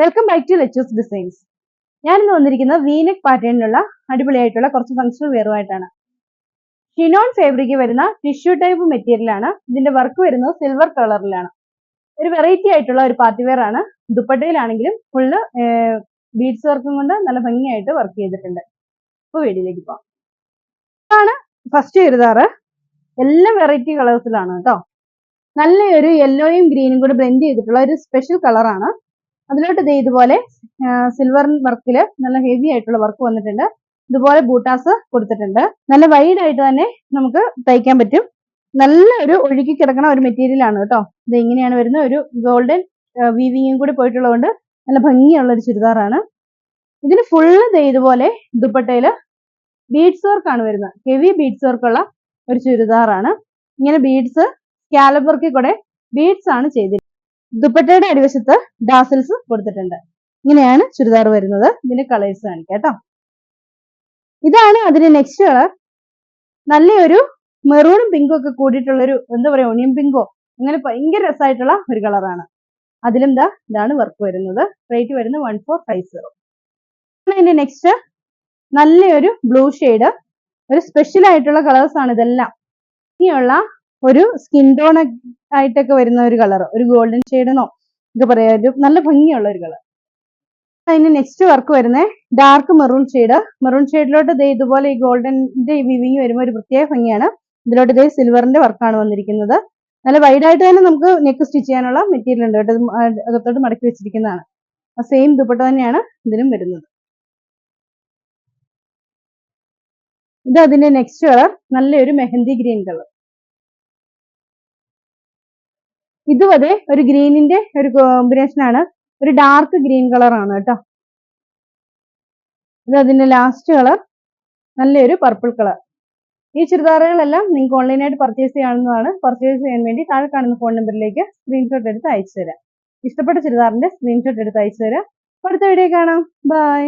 Welcome back to ലെച്ചേഴ്സ് designs ഞാൻ ഇന്ന് വന്നിരിക്കുന്നത് വീനെക് പാറ്റേണിലുള്ള അടിപൊളിയായിട്ടുള്ള കുറച്ച് ഫങ്ഷണൽ വെയറുമായിട്ടാണ് ഷിനോൺ ഫാബ്രിക് വരുന്ന ടിഷ്യൂ ടൈപ്പ് മെറ്റീരിയൽ ആണ്. ഇതിന്റെ വർക്ക് വരുന്നത് സിൽവർ കളറിലാണ് ഒരു വെറൈറ്റി ആയിട്ടുള്ള ഒരു പാർട്ടി വെയർ ആണ്. ദുപ്പട്ടയിലാണെങ്കിലും ഫുള്ള് ബീഡ്സ് വർക്കും കൊണ്ട് നല്ല ഭംഗിയായിട്ട് വർക്ക് ചെയ്തിട്ടുണ്ട്. ഇപ്പൊ വീടിലേക്ക് പോവാം. ഇതാണ് ഫസ്റ്റ് ചുരിദാറ് എല്ലാം വെറൈറ്റി കളേഴ്സിലാണ് കേട്ടോ. നല്ലൊരു യെല്ലോയും ഗ്രീനും കൂടെ ബ്ലെൻഡ് ചെയ്തിട്ടുള്ള ഒരു സ്പെഷ്യൽ കളറാണ് അതിലോട്ട് ദേ ഇതുപോലെ സിൽവർ വർക്കിൽ നല്ല ഹെവി ആയിട്ടുള്ള വർക്ക് വന്നിട്ടുണ്ട്. ഇതുപോലെ ബൂട്ടാസ് കൊടുത്തിട്ടുണ്ട്. നല്ല വൈഡ് ആയിട്ട് തന്നെ നമുക്ക് തയ്ക്കാൻ പറ്റും. നല്ല ഒരു ഒഴുകി കിടക്കണ ഒരു മെറ്റീരിയൽ ആണ് കേട്ടോ. ഇത് ഇങ്ങനെയാണ് വരുന്നത്. ഒരു ഗോൾഡൻ വീവിങ്ങും കൂടി പോയിട്ടുള്ളതുകൊണ്ട് നല്ല ഭംഗിയുള്ള ഒരു ചുരിദാറാണ്. ഇതിന് ഫുള്ള് ഇതുപോലെ ദുപ്പട്ടയിൽ ബീഡ്സ് വർക്കാണ് വരുന്നത്. ഹെവി ബീഡ്സ് വർക്കുള്ള ഒരു ചുരിദാറാണ്. ഇങ്ങനെ ബീഡ്സ് വർക്കിൽ കൂടെ ബീഡ്സ് ആണ് ചെയ്തിരിക്കുന്നത്. ദുപ്പട്ടയുടെ അടിവശത്ത് ഡാസിൽസ് കൊടുത്തിട്ടുണ്ട്. ഇങ്ങനെയാണ് ചുരിദാർ വരുന്നത്. ഇതിന്റെ കളേഴ്സ് കാണിക്കാം കേട്ടോ. ഇതാണ് അതിന്റെ നെക്സ്റ്റ് കളർ നല്ലൊരു മെറൂണും പിങ്കും ഒക്കെ കൂടിയിട്ടുള്ള ഒരു എന്താ പറയാ ഒണിയൻ പിങ്കോ അങ്ങനെ ഭയങ്കര രസമായിട്ടുള്ള ഒരു കളറാണ് അതിലും ദാ ഇതാണ് വർക്ക് വരുന്നത്. റേറ്റ് വരുന്നത് വൺ ഫോർ ഫൈവ് സീറോ അതിന്റെ നെക്സ്റ്റ് നല്ലൊരു ബ്ലൂ ഷെയ്ഡ് ഒരു സ്പെഷ്യൽ ആയിട്ടുള്ള കളേഴ്സ് ആണ് ഇതെല്ലാം. ഇനിയുള്ള ഒരു സ്കിൻ ടോൺ ആയിട്ടൊക്കെ വരുന്ന ഒരു കളർ ഒരു ഗോൾഡൻ ഷെയ്ഡിനോ ഒക്കെ പറയാ ഒരു നല്ല ഭംഗിയുള്ള ഒരു കളർ. അതിന് നെക്സ്റ്റ് വർക്ക് വരുന്നത് ഡാർക്ക് മെറൂൺ ഷെയ്ഡ് മെറൂൺ ഷെയ്ഡിലോട്ട് ദേ ഇതുപോലെ ഈ ഗോൾഡന്റെ വിവിങ് വരുമ്പോൾ ഒരു പ്രത്യേക ഭംഗിയാണ്. ഇതിലോട്ട് ഇതേ സിൽവറിന്റെ വർക്കാണ് വന്നിരിക്കുന്നത്. നല്ല വൈഡ് ആയിട്ട് തന്നെ നമുക്ക് നെക്ക് സ്റ്റിച്ച് ചെയ്യാനുള്ള മെറ്റീരിയൽ ഉണ്ട് കേട്ടോ. അകത്തോട്ട് മടക്കി വെച്ചിരിക്കുന്നതാണ്. ആ സെയിം ദുപ്പട്ട തന്നെയാണ് ഇതിലും വരുന്നത്. ഇത് അതിന്റെ നെക്സ്റ്റ് കളർ നല്ലൊരു മെഹന്തി ഗ്രീൻ കളർ ഇതും അതെ ഒരു ഗ്രീനിന്റെ ഒരു കോമ്പിനേഷൻ ആണ്. ഒരു ഡാർക്ക് ഗ്രീൻ കളർ ആണ് കേട്ടോ. ഇത് അതിന്റെ ലാസ്റ്റ് കളർ നല്ലൊരു പർപ്പിൾ കളർ ഈ ചുരിദാറുകളെല്ലാം നിങ്ങൾക്ക് ഓൺലൈനായിട്ട് പർച്ചേസ് ചെയ്യാവുന്നതാണ്. പർച്ചേസ് ചെയ്യാൻ വേണ്ടി താഴെ കാണുന്ന ഫോൺ നമ്പറിലേക്ക് സ്ക്രീൻഷോട്ട് എടുത്ത് അയച്ചു തരാം ഇഷ്ടപ്പെട്ട ചുരിദാറിന്റെ സ്ക്രീൻഷോട്ട് എടുത്ത് അയച്ചു തരാം അടുത്ത വീഡിയോ കാണാം. ബൈ